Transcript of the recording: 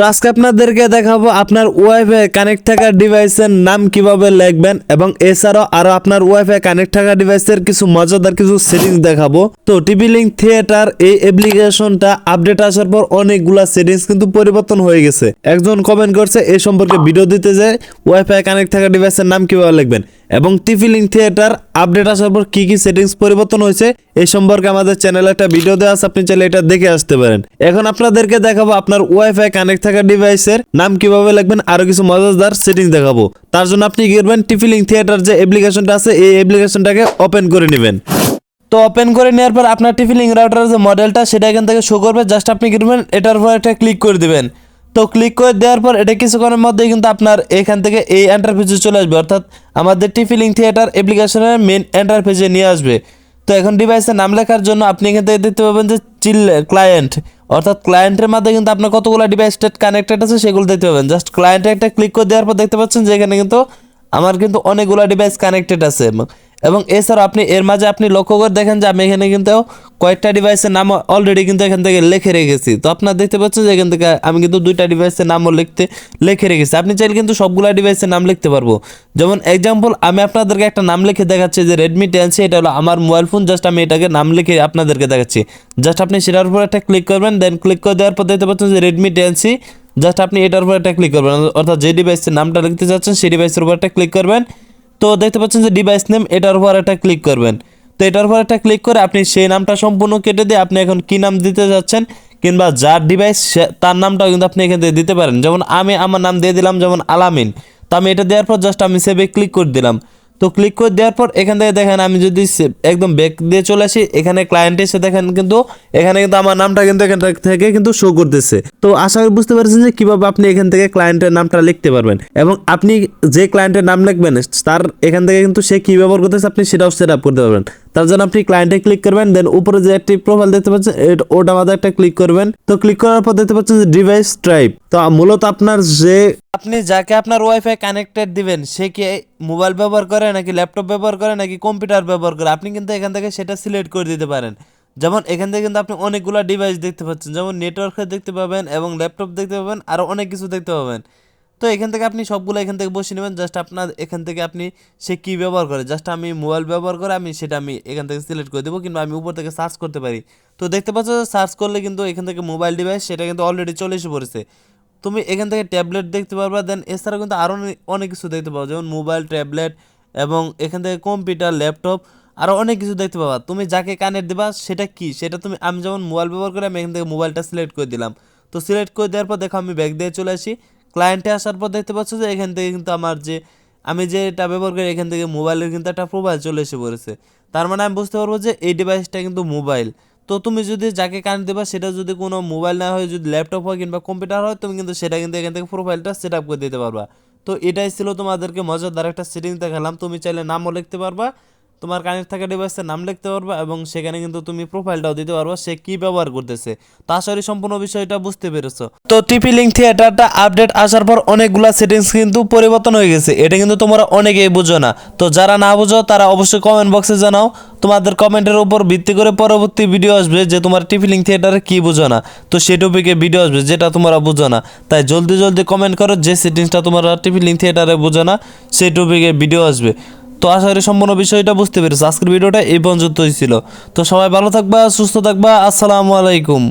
তো আজকে আপনাদেরকে দেখাবো আপনার ওয়াইফাই কানেক্ট থাকা ডিভাইসের নাম কীভাবে লিখবেন এবং এছাড়াও আরও আপনার ওয়াইফাই কানেক্ট থাকা ডিভাইসের কিছু মজাদার কিছু সেটিংস দেখাবো। তো টিভি লিঙ্ক থিয়েটার এই অ্যাপ্লিকেশনটা আপডেট আসার পর অনেকগুলা সেটিংস কিন্তু পরিবর্তন হয়ে গেছে। একজন কমেন্ট করছে এই সম্পর্কে ভিডিও দিতে যে ওয়াইফাই কানেক্ট থাকা ডিভাইসের নাম কীভাবে লিখবেন? এবং লিঙ্ক থিয়েটার আপডেট আসার পর কি কি সেটিংস পরিবর্তন হয়েছে এই সম্পর্কে আমাদের চ্যানেলে একটা ভিডিও দেওয়া আছে, আপনি চাইলে এটা দেখে আসতে পারেন। এখন আপনাদেরকে দেখাবো আপনার ওয়াইফাই কানেক্ট থাকা ডিভাইসের নাম কীভাবে লিখবেন, আরও কিছু মজাদার সেটিংস দেখাবো। তার জন্য আপনি কি করবেন লিঙ্ক থিয়েটার যে অ্যাপ্লিকেশনটা আছে, এই অ্যাপ্লিকেশনটাকে ওপেন করে নেবেন। তো ওপেন করে নেওয়ার পর আপনার লিঙ্ক রাউটারের যে মডেলটা সেটা এখান থেকে শো করবে জাস্ট আপনি করবেন, এটার উপর একটা ক্লিক করে দিবেন। তো ক্লিক করে দেওয়ার পর এটা কিছুক্ষণের মধ্যেই কিন্তু আপনার এখান থেকে এই এন্টারফেসে চলে আসবে। অর্থাৎ আমাদের লিঙ্ক থিয়েটার অ্যাপ্লিকেশনের মেন এন্টারফেসে নিয়ে আসবে। তো এখন ডিভাইসের নাম লেখার জন্য আপনি এখান থেকে দেখতে পাবেন যে চিল ক্লায়েন্ট অর্থাৎ ক্লায়েন্টের মাধ্যমে কিন্তু আপনার কতগুলো ডিভাইস কানেক্টেড আছে সেগুলো দেখতে পাবেন। জাস্ট ক্লায়েন্টে একটা ক্লিক করে দেওয়ার পর দেখতে পাচ্ছেন যে এখানে কিন্তু আমার কিন্তু অনেকগুলো ডিভাইস কানেক্টেড আছে। এবং এছাড়াও আপনি এর মাঝে আপনি লক্ষ্য করে দেখেন যে আমি এখানে কিন্তু কয়েকটা ডিভাইসের নাম অলরেডি কিন্তু এখান থেকে লিখে রেখেছি। তো আপনার দেখতে পাচ্ছেন যে এখান থেকে আমি কিন্তু দুইটা ডিভাইসের নামও লিখতে, লিখে রেখেছি। আপনি চাইলে কিন্তু সবগুলা ডিভাইসের নাম লিখতে পারব। যেমন এক্সাম্পল আমি আপনাদেরকে একটা নাম লিখে দেখাচ্ছি যে রেডমি টেন সি এটা হলো আমার মোবাইল ফোন জাস্ট আমি এটাকে নাম লিখে আপনাদেরকে দেখাচ্ছি। জাস্ট আপনি সেটার উপর একটা ক্লিক করবেন দেন ক্লিক করে দেওয়ার পর দেখতে পাচ্ছেন যে রেডমি টেন সি জাস্ট আপনি এটার উপর একটা ক্লিক করবেন। অর্থাৎ যে ডিভাইসের নামটা লিখতে চাচ্ছেন সেই ডিভাইসের উপর একটা ক্লিক করবেন। তো দেখতে পাচ্ছেন যে ডিভাইস নেম এটার উপর একটা ক্লিক করবেন। তো এটার উপর একটা ক্লিক করে আপনি সেই নামটা সম্পূর্ণ কেটে দিয়ে আপনি এখন কী নাম দিতে যাচ্ছেন, কিংবা যার ডিভাইস তার নামটাও কিন্তু আপনি এখান থেকে দিতে পারেন। যেমন আমি আমার নাম দিয়ে দিলাম যেমন আলামিন। তো আমি এটা দেওয়ার পর জাস্ট আমি সেভে ক্লিক করে দিলাম। তো ক্লিক করে দেওয়ার পর এখান থেকে দেখেন আমি যদি একদম ব্যাক দিয়ে চলে আসি, এখানে ক্লায়েন্ট এসে দেখেন কিন্তু, এখানে কিন্তু আমার নামটা কিন্তু এখান থেকে কিন্তু শো করতেছে। তো আশা করি বুঝতে পারছেন যে কীভাবে আপনি এখান থেকে ক্লায়েন্টের নামটা লিখতে পারবেন এবং আপনি যে ক্লায়েন্টের নাম লিখবেন, তার এখান থেকে কিন্তু সে কী ব্যবহার করতেছে আপনি সেটাও সেট আপ করতে পারবেন। তার জন্য আপনি ক্লায়েন্টে ক্লিক করবেন দেন উপরে যে একটি প্রোফাইল দেখতে পাচ্ছেন ওটা মাঝে একটা ক্লিক করবেন। তো ক্লিক করার পর দেখতে পাচ্ছেন যে ডিভাইস টাইপ তো মূলত আপনার যে আপনি যাকে আপনার ওয়াইফাই কানেক্টেড দিবেন, সে কি মোবাইল ব্যবহার করে নাকি ল্যাপটপ ব্যবহার করে নাকি কম্পিউটার ব্যবহার করে? আপনি কিন্তু এখান থেকে সেটা সিলেক্ট করে দিতে পারেন। যেমন এখান থেকে কিন্তু আপনি অনেকগুলো ডিভাইস দেখতে পাচ্ছেন, যেমন নেটওয়ার্কে দেখতে পাবেন এবং ল্যাপটপ দেখতে পাবেন আরও অনেক কিছু দেখতে পাবেন। তো এখান থেকে আপনি সবগুলো এখান থেকে বসে নেবেন। জাস্ট আপনার এখান থেকে আপনি সে কী ব্যবহার করে? জাস্ট আমি মোবাইল ব্যবহার করে আমি সেটা আমি এখান থেকে সিলেক্ট করে দেবো কিংবা আমি উপর থেকে সার্চ করতে পারি। তো দেখতে পাচ্ছ সার্চ করলে কিন্তু এখান থেকে মোবাইল ডিভাইস সেটা কিন্তু অলরেডি চলে এসে পড়েছে। তুমি এখান থেকে ট্যাবলেট দেখতে পারবা দেন এছাড়াও কিন্তু আরও অনেক কিছু দেখতে পাবো যেমন মোবাইল ট্যাবলেট এবং এখান থেকে কম্পিউটার ল্যাপটপ আরও অনেক কিছু দেখতে পাবা। তুমি যাকে কানেক্ট দেবা, সেটা কি? সেটা তুমি, আমি যেমন মোবাইল ব্যবহার করে আমি এখান থেকে মোবাইলটা সিলেক্ট করে দিলাম। তো সিলেক্ট করে দেওয়ার পর দেখো আমি ব্যাগ দিয়ে চলে আসি। ক্লায়েন্টে আসার পর দেখতে পাচ্ছ যে এখান থেকে কিন্তু আমার যে, আমি যে এটা ব্যবহার করি, এখান থেকে মোবাইলের কিন্তু একটা প্রোফাইল চলে এসে পড়েছে। তার মানে আমি বুঝতে পারব যে এই ডিভাইসটা কিন্তু মোবাইল তো তুমি যদি যাকে কানেক্ট দেবা, সেটা যদি কোনো মোবাইল না হয়, যদি ল্যাপটপ হয় কিংবা কম্পিউটার হয়, তুমি কিন্তু সেটা কিন্তু এখান থেকে প্রোফাইলটা সেট আপ করে দিতে পারবা। তো এটাই ছিল তোমাদেরকে মজাদার একটা সেটিংস দেখালাম। তুমি চাইলে নামও লিখতে পারবা। তোমার কানেক্ট থাকা ডিভাইসের নাম লিখতে পারবা এবং সেখানে কিন্তু তুমি প্রোফাইলটাও দিতে পারবা সে কি ব্যবহার করতেছে। তা আশা সম্পূর্ণ বিষয়টা বুঝতে পেরেছ। তো টিপি লিঙ্ক থিয়েটারটা আপডেট আসার পর অনেকগুলা সেটিংস কিন্তু পরিবর্তন হয়ে গেছে। এটা কিন্তু তোমরা অনেকেই বুঝো না। তো যারা না বুঝো, তারা অবশ্যই কমেন্ট বক্সে জানাও। তোমাদের কমেন্টের উপর ভিত্তি করে পরবর্তী ভিডিও আসবে যে তোমার টিপি লিঙ্ক থিয়েটারে কি বুঝো না। তো সেই টপিকে ভিডিও আসবে যেটা তোমরা বুঝো না। তাই জলদি জলদি কমেন্ট করো যে সেটিংসটা তোমরা টিপি লিঙ্ক থিয়েটারে বুঝো না, সেই টপিকে ভিডিও আসবে। তো আশা করি সম্পূর্ণ বিষয়টা বুঝতে পেরেছ। আজকের ভিডিওটা এই পর্যন্তই ছিল। তো সবাই ভালো থাকবা, সুস্থ থাকবা। আসসালামু আলাইকুম।